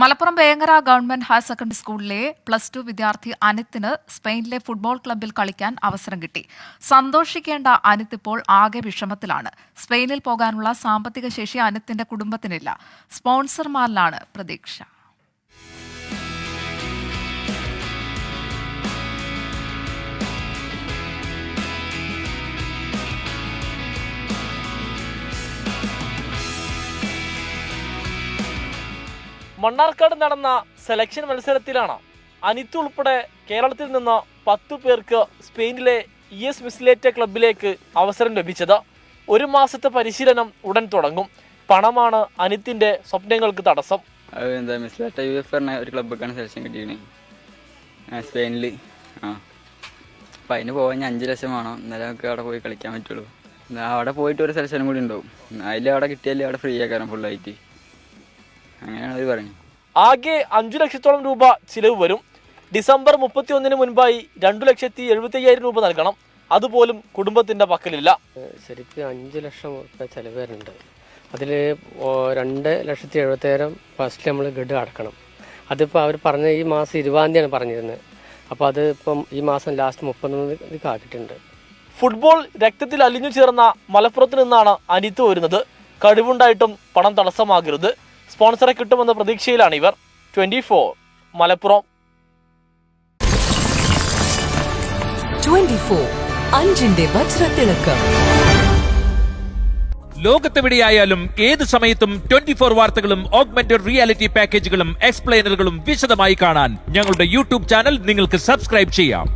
Malappuram Vengara government higher secondary സ്കൂളിലെ plus two വിദ്യാർത്ഥി അനിത്തിന് സ്പെയിനിലെ ഫുട്ബോൾ ക്ലബിൽ കളിക്കാൻ അവസരം കിട്ടി. സന്തോഷിക്കേണ്ട അനിത്ത് ഇപ്പോൾ ആകെ വിഷമത്തിലാണ്. സ്പെയിനിൽ പോകാനുള്ള സാമ്പത്തിക ശേഷി അനിത്തിന്റെ കുടുംബത്തിനില്ല. സ്പോൺസർമാരിലാണ് പ്രതീക്ഷ. മണ്ണാർക്കാട് നടന്ന സെലക്ഷൻ മത്സരത്തിലാണ് അനിത്ത് ഉൾപ്പെടെ കേരളത്തിൽ നിന്ന് പത്തു പേർക്ക് സ്പെയിനിലെ ഇ എസ് മിസ്ലേറ്റ ക്ലബിലേക്ക് അവസരം ലഭിച്ചത്. ഒരു മാസത്തെ പരിശീലനം ഉടൻ തുടങ്ങും. പണമാണ് അനിത്തിന്റെ സ്വപ്നങ്ങൾക്ക് തടസ്സം. എന്താ മിസ്ലാറ്റ യു എഫ് ഒരു ക്ലബ്ബൊക്കെയാണ് സെലക്ഷൻ കിട്ടിയത്. സ്പെയിനിൽ ആ. അപ്പം അതിന് പോകാൻ അഞ്ച് ലക്ഷം വേണം. എന്നാലേ നമുക്ക് അവിടെ പോയി കളിക്കാൻ പറ്റുള്ളൂ. അവിടെ പോയിട്ട് ഒരു സെലക്ഷനും കൂടി ഉണ്ടാവും. അതിൽ അവിടെ കിട്ടിയാലേ അവിടെ ഫ്രീ ആക്കാരം ഫുള്ളായിട്ട് അങ്ങനെയാണ് അവർ പറഞ്ഞത് ആകെ അഞ്ചു ലക്ഷത്തോളം രൂപ ചിലവ് വരും. ഡിസംബർ മുപ്പത്തി ഒന്നിന് മുൻപായി രണ്ടു ലക്ഷത്തി എഴുപത്തി അയ്യായിരം രൂപ നൽകണം. അതുപോലും കുടുംബത്തിന്റെ പക്കലില്ല. ശരിക്കും അഞ്ച് ലക്ഷം രൂപ ചിലവ് വരുന്നുണ്ട്. അതിൽ രണ്ട് ലക്ഷത്തി എഴുപത്തേഴായിരം ഫസ്റ്റ് നമ്മൾ ഗഡ് അടക്കണം. അതിപ്പോൾ അവർ പറഞ്ഞ ഈ മാസം ഇരുപതാം തീയതിയാണ് പറഞ്ഞിരുന്നത്. അപ്പോൾ അത് ഇപ്പം ഈ മാസം ലാസ്റ്റ് മുപ്പത്തൊന്ന് ആക്കിയിട്ടുണ്ട് ഫുട്ബോൾ രക്തത്തിൽ അലിഞ്ഞു ചേർന്ന മലപ്പുറത്ത് നിന്നാണ് അനിത്ത് വരുന്നത്. കഴിവുണ്ടായിട്ടും പണം തടസ്സമാകരുത്. സ്പോൺസറെ കിട്ടുമെന്ന പ്രതീക്ഷയിലാണ് ഇവർ. Twenty four Malappuram. 24 അഞ്ചിന്റെ വജ്രത്തിളക്കം. ലോകത്തെവിടെയായാലും ഏത് സമയത്തും ട്വന്റി ഫോർ വാർത്തകളും ഓഗ്മെന്റഡ് റിയാലിറ്റി പാക്കേജുകളും എക്സ്പ്ലെയിനറുകളും വിശദമായി കാണാൻ ഞങ്ങളുടെ യൂട്യൂബ് ചാനൽ നിങ്ങൾക്ക് സബ്സ്ക്രൈബ് ചെയ്യാം.